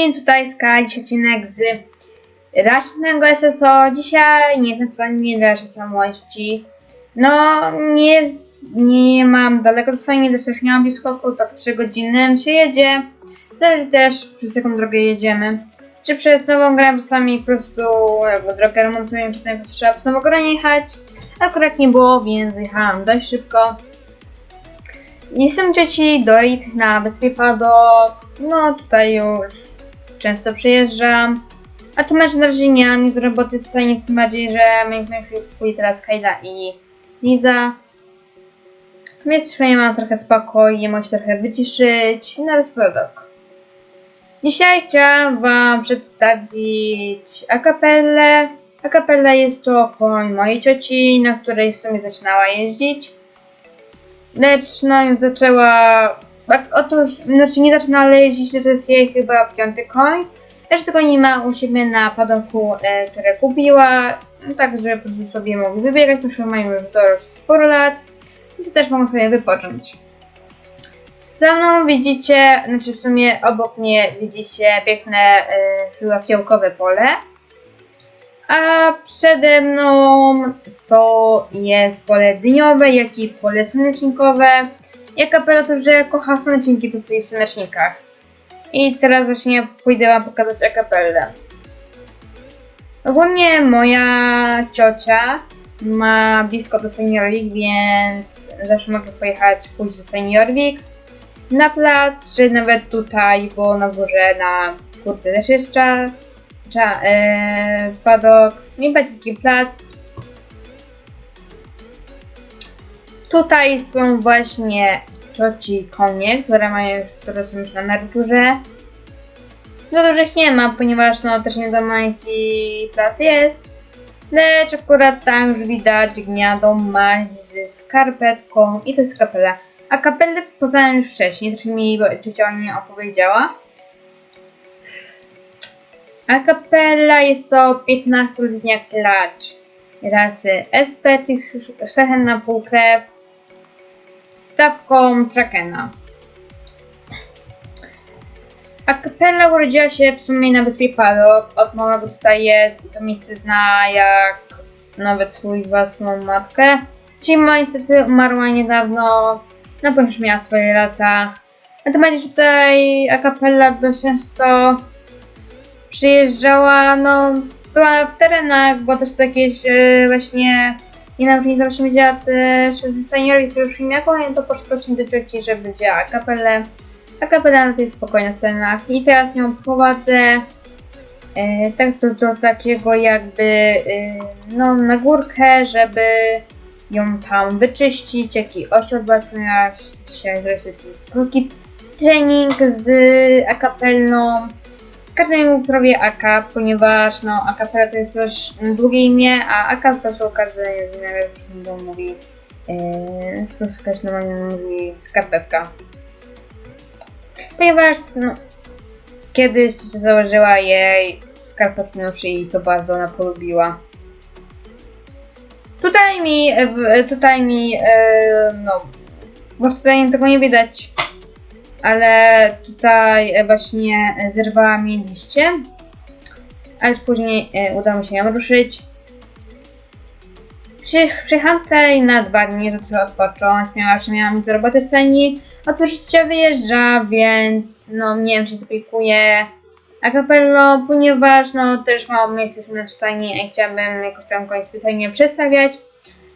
wszystkim, tutaj Sky, dziś odcinek z Rasznego SSO. Dzisiaj nie jestem w stanie nie dać samości. No, nie, nie mam daleko do też nie mam blisko, tak 3 godziny się jedzie. Też też przez jaką drogę jedziemy. Czy przez nową grę czasami po prostu jakby drogę remontujemy, czasami trzeba przez nową grę jechać. Akurat nie było, więc jechałam dość szybko. Jestem dzieci Dorit na wyspie Padok. No tutaj już często przyjeżdżam. A to mecz na nie mam nic do roboty, tutaj tym bardziej, że mieliśmy chwilę teraz Kayla i Liza. Więc przynajmniej mam trochę spokój i mogę się trochę wyciszyć na wyspie Padok. Dzisiaj chciałam wam przedstawić akapellę. Akapella jest to koń mojej cioci, na której w sumie zaczynała jeździć. Lecz no już zaczęła. Tak, otóż, znaczy nie zaczyna jeździć, to jest jej chyba piąty koń. Lecz tego nie ma u siebie na padonku, e, które kupiła. No, tak, żeby po prostu sobie mogli wybiegać, ponieważ mają już dość sporo lat. Więc też mogą sobie wypocząć. Za mną widzicie, znaczy w sumie obok mnie widzicie piękne, e, fiołkowe pole. A przede mną to jest pole dyniowe, jak i pole słonecznikowe. Jak apela to, że kocha słoneczniki po swoich słonecznikach. I teraz właśnie pójdę wam pokazać akapellę. Ogólnie moja ciocia ma blisko do Seniorwik, więc zawsze mogę pojechać, pójść do Seniorwik na plac, czy nawet tutaj, bo na górze na kurde też jest cza, e, padok, nie będzie taki plac. Tutaj są właśnie cioci konie, które mają, które są już na emeryturze. Za dużych nie ma, ponieważ no też nie wiadomo jaki plac jest. Lecz akurat tam już widać gniadą maź z skarpetką i to jest kapela. A kapelę poznałem już wcześniej, trochę mi ciocia o niej opowiedziała. A kapela jest to 15-letnia klacz rasy Espetic, na półkrew, stawką Trakena. A kapela urodziła się w sumie na wyspie Padok. Od małego tutaj jest i to miejsce zna jak nawet swój własną matkę. Czyli ma niestety umarła niedawno, no bo już miała swoje lata. Na że tutaj a kapela dość często przyjeżdżała, no była w terenach, bo też jakieś właśnie i na przykład zawsze widziała też ze seniori, którzy już im jako to właśnie do cioci, żeby działa kapelę. A kapela na tej spokojna w terenach. I teraz ją prowadzę e, tak do, do takiego jakby e, no na górkę, żeby ją tam wyczyścić, jak i osiodłać, ponieważ dzisiaj sobie taki krótki trening z akapelną. Każdej prawie AK, ponieważ no akapela to jest dość długie imię, a AK są każdy nie mówi yy, plus każdy normalnie mówi skarpetka. Ponieważ no, kiedyś założyła jej skarpetkę na szyi i to bardzo ona polubiła. Tutaj mi, tutaj mi, e, no, może tutaj tego nie widać, ale tutaj e, właśnie e, zerwała mi liście, ale później e, udało mi się ją ruszyć. Przy- Przyjechałam tutaj na dwa dni, żeby trochę odpocząć, ponieważ nie miałam do roboty w Seni. Oczywiście wyjeżdża, więc no nie wiem, czy to pikuje a capello, ponieważ no też mało miejsca na stanie i chciałabym jakoś tam końcu nie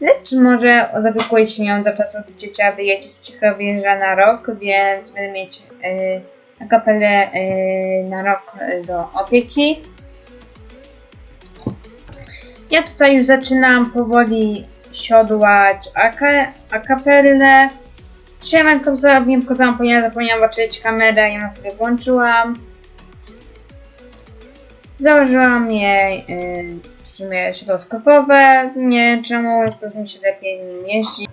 przestawiać. Lecz może zaopiekuję się nią do czasu, gdy ciocia wyjedzie, cicho wyjeżdża na rok, więc będę mieć a kapelę yy, na rok y, do opieki. Ja tutaj już zaczynam powoli siodłać aka- akapellę. Dzisiaj mam nie pokazałam, ponieważ zapomniałam włączyć kamerę i ją sobie włączyłam. Założyłam jej yy, w sumie siodło skokowe. Nie po mi się lepiej nim jeździ.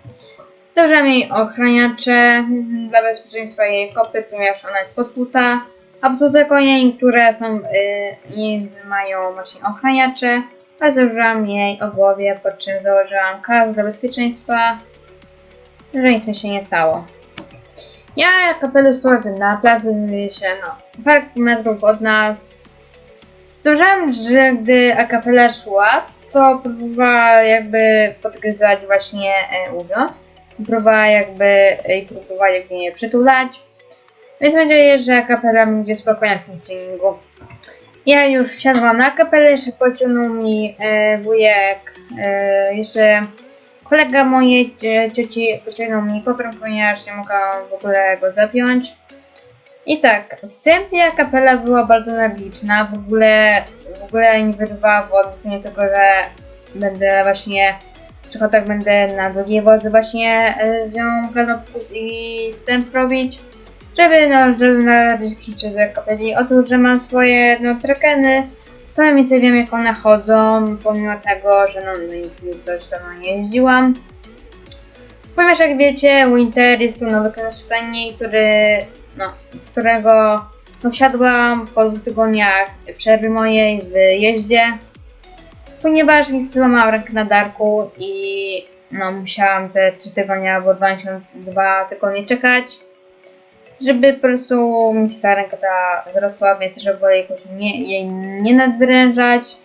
Dołożyłam jej ochraniacze dla bezpieczeństwa jej kopyt, ponieważ ona jest podkuta. A po te konie, które są yy, mają właśnie ochraniacze. A założyłam jej o głowie, po czym założyłam kas dla bezpieczeństwa, żeby nic mi się nie stało. Ja kapelusz prowadzę na placu, znajduje się no, parę metrów od nas. Zauważyłam, że gdy akapela szła, to próbowała jakby podgryzać właśnie e, uwiąz. Próbowała jakby, e, próbowała jakby nie przytulać. Więc mam nadzieję, że akapela będzie spokojna w tym treningu. Ja już wsiadłam na kapelę, jeszcze pociągnął mi e, wujek, e, jeszcze kolega mojej cioci pociągnął mi poprąg, ponieważ nie mogłam w ogóle go zapiąć. I tak, wstępnie kapela była bardzo energiczna, w ogóle, w ogóle nie wyrwała wody, tylko, że będę właśnie, czy tak będę na drugiej wodze właśnie e, z nią i wstęp robić żeby, no, żeby naradzić przyczynę kapeli. Otóż, że mam swoje, no, trekeny, to mniej więcej wiem, jak one chodzą, pomimo tego, że, no, na nich już dość dawno nie jeździłam. Ponieważ, jak wiecie, Winter jest tu nowy korzystanie, który, no, którego, no, wsiadłam po dwóch tygodniach przerwy mojej w jeździe, ponieważ niestety złamałam rękę na darku i, no, musiałam te 3 tygodnie albo 22 tygodnie czekać żeby po prostu mi się ta ręka ta wzrosła, więc żeby było jakoś nie, jej nie nadwyrężać.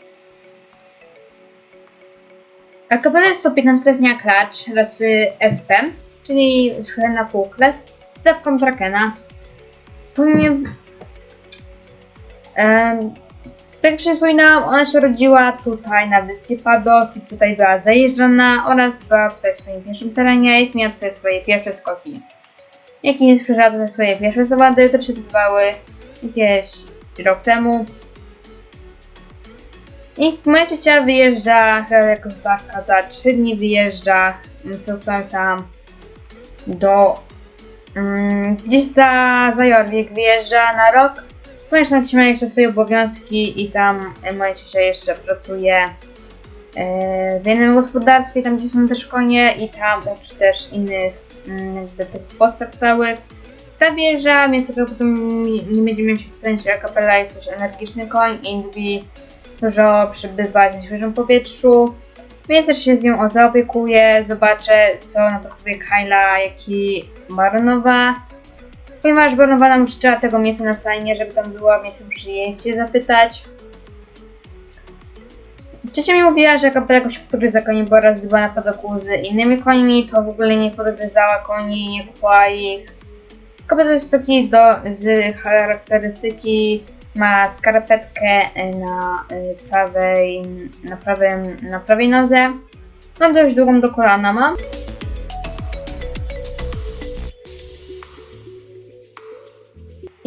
A kapela jest to 15-letnia klacz rasy SP, czyli szklana półkle z dawką Drakena. Ponieważ... Um, tak jak przypominałam, ona się rodziła tutaj na wyspie Padok i tutaj była zajeżdżana oraz była tutaj w swoim pierwszym terenie i miała tutaj swoje pierwsze skoki jaki nie sprzedał te swoje pierwsze zawady, które się odbywały jakieś rok temu. I moja ciocia wyjeżdża, chyba jakoś za 3 dni wyjeżdża, słucham tam do mm, gdzieś za, za Jorwik wyjeżdża na rok, ponieważ tam ma jeszcze swoje obowiązki i tam moja ciocia jeszcze pracuje e, w jednym gospodarstwie, tam gdzie są też konie i tam oprócz też innych mm, jakby tych podstaw całych. Ta wieża, więc tylko potem nie będziemy mieć w sensie akapela jest też energiczny koń i lubi dużo przebywać na świeżym powietrzu. Więc też się z nią zaopiekuję, zobaczę co na to powie Kyla, jak i Baronowa. Ponieważ Baronowa nam życzyła tego miejsca na stajnie, żeby tam była, więc muszę się zapytać. Ciocia mi mówiła, że kapela jakoś podgryza koni, bo raz na padoku z innymi końmi, to w ogóle nie podgryzała koni, nie kupowała ich. Kobieta jest taki do, z charakterystyki, ma skarpetkę na y, prawej, na prawym, na prawej nodze. No dość długą do kolana ma.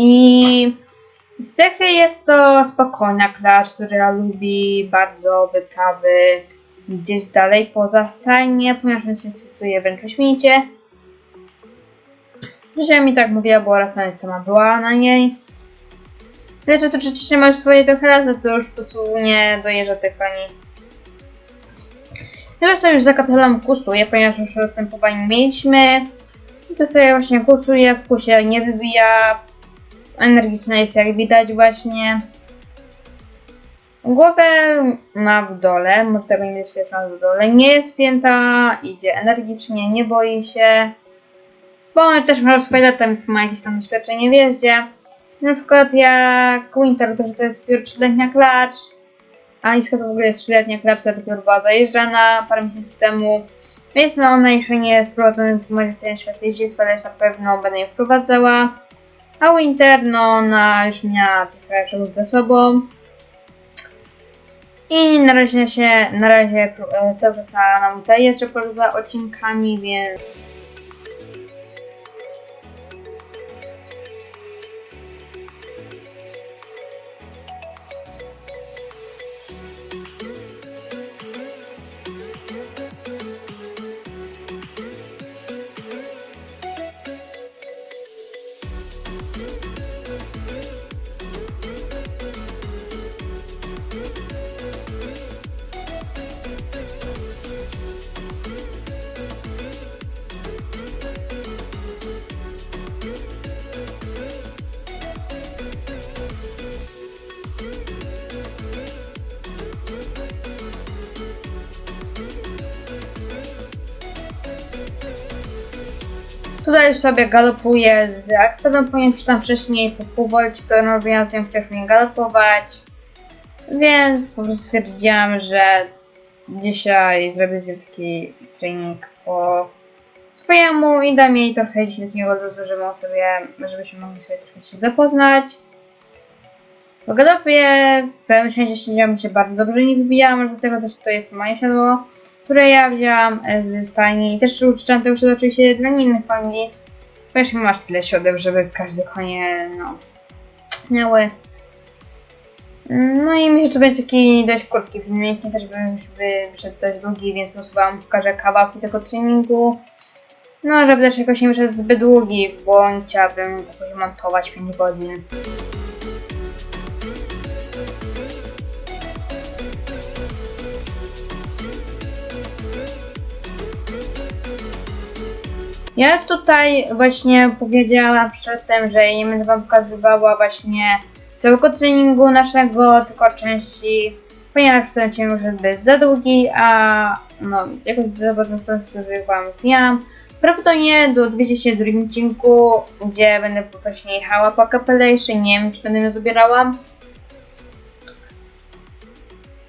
I z cechy jest to spokojna klacz, która lubi bardzo wyprawy gdzieś dalej poza stajnie, ponieważ on się stosuje wręcz wyśmienicie. Że mi tak mówiła, bo raz nawet sama była na niej. Że to rzeczywiście masz swoje trochę razy, to już po prostu nie dojeżdża tych. Ja sobie już za kapelą kusuję, ponieważ już rozstępowanie mieliśmy. To sobie właśnie kusuje, w kusie nie wybija, energiczna jest jak widać właśnie. Głowę ma w dole, może tego nie jest jest w dole. Nie jest spięta, idzie energicznie, nie boi się. Bo też ma swoje lata, więc ma jakieś tam doświadczenie w jeździe. Na przykład jak Winter, to że to jest dopiero 3-letnia klacz. A Iska to w ogóle jest 3-letnia klacz, która dopiero była zajeżdżana parę miesięcy temu. Więc no ona jeszcze nie jest wprowadzona w modzie ten świat jeździectwa, ale na pewno będę je wprowadzała. A Winter, no ona już miała trochę czasu ze sobą. I na razie się, na razie e, cały czas nam tutaj jeszcze poza odcinkami, więc Tutaj sobie galopuję z aktorem, ponieważ tam wcześniej po półwolcie to robiłam z nią chciał mnie galopować. Więc po prostu stwierdziłam, że dzisiaj zrobię nią taki trening po swojemu i dam jej trochę takiego czasu, żeby sobie, żebyśmy mogli sobie trochę się zapoznać. Po galopie w pewnym sensie się bardzo dobrze nie wybijałam, dlatego też to jest moje siodło, które ja wzięłam e, ze stajni i też użyczam tego siodła oczywiście dla innych koni, ponieważ nie masz tyle siodeł, żeby każde konie, no, miały. No i myślę, że to będzie taki dość krótki filmik, nie żeby żeby wyszedł dość długi, więc po prostu wam pokażę kawałki tego treningu. No, żeby też jakoś nie wyszedł zbyt długi, bo nie chciałabym jakoś montować 5 godzin. Ja tutaj właśnie powiedziałam przedtem, że nie będę wam pokazywała właśnie całego treningu naszego, tylko części, ponieważ ten już jest za długi, a no jakoś za bardzo sobie wam zjam. Prawdopodobnie do 22 odcinku, gdzie będę właśnie jechała po jeszcze nie wiem czy będę ją zabierała.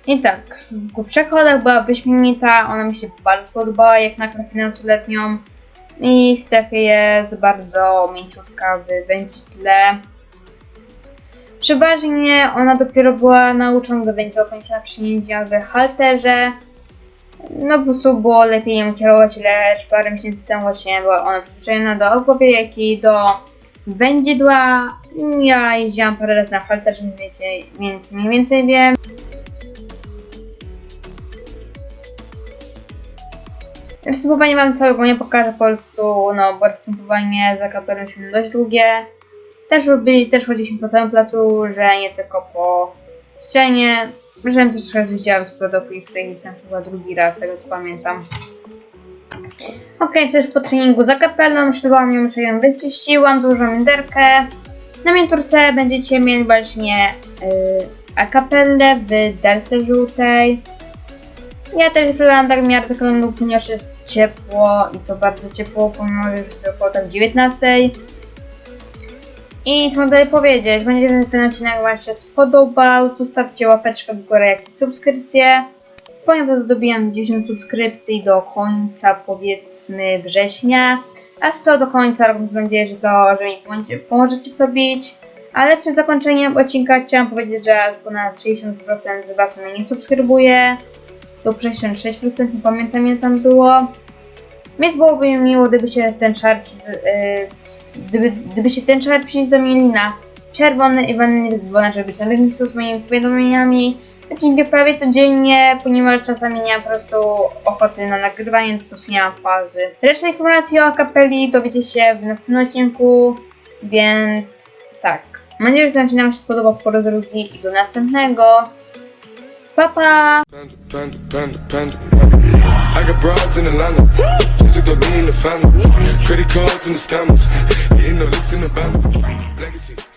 I tak, w przechodach była wyśmienita, ona mi się bardzo podobała jak na finansoletnią. letnią i Stefy jest bardzo mięciutka w wędzidle. Przeważnie ona dopiero była nauczona do wędzła, ponieważ ona przyjęcia w halterze. No po prostu było lepiej ją kierować, lecz parę miesięcy temu właśnie była ona przyzwyczajona do ogłowie, jak i do wędzidła. Ja jeździłam parę razy na halterze, więc mniej więcej wiem. Występowanie wam całego nie pokażę po prostu, no bo występowanie za kapelą się dość długie. Też robili, też chodziliśmy po całym placu, że nie tylko po ścianie. Że też raz widziałam z przodu i jestem chyba drugi raz, tego co pamiętam. Okej, okay, też po treningu za kapelą, szlubałam ją, że ją wyczyściłam, dużą minderkę. Na miniaturce będziecie mieli właśnie yy, akapellę w derce żółtej. Ja też wyglądam tak miarę wyglądu, ponieważ jest ciepło i to bardzo ciepło, pomimo że jest około tak 19. I co mam dalej powiedzieć? Mam nadzieję, ten odcinek Wam się spodobał. Zostawcie łapeczkę w górę, jak i subskrypcję. Ponieważ zdobiłam 10 subskrypcji do końca powiedzmy września. A 100 do końca roku mam nadzieję, że to, że mi pomożecie w to bić. Ale przed zakończeniem odcinka chciałam powiedzieć, że ponad 60% z Was mnie nie subskrybuje do 66%, nie pamiętam ile tam było. Więc byłoby mi miło, gdyby się ten czarp, yy, gdyby, gdyby się ten się zamienili na czerwony i wanilny dzwona, żeby być na bieżąco z moimi powiadomieniami. Odcinki prawie codziennie, ponieważ czasami nie mam po prostu ochoty na nagrywanie, po nie mam fazy. Resztę informacji o kapeli dowiecie się w następnym odcinku, więc tak. Mam nadzieję, że ten odcinek się spodobał po raz drugi i do następnego. Pa pa! Panda, panda, panda, panda. I got broads in Atlanta. Just to throw in the family. Credit cards and the scammers. Getting no licks in the band. Legacies.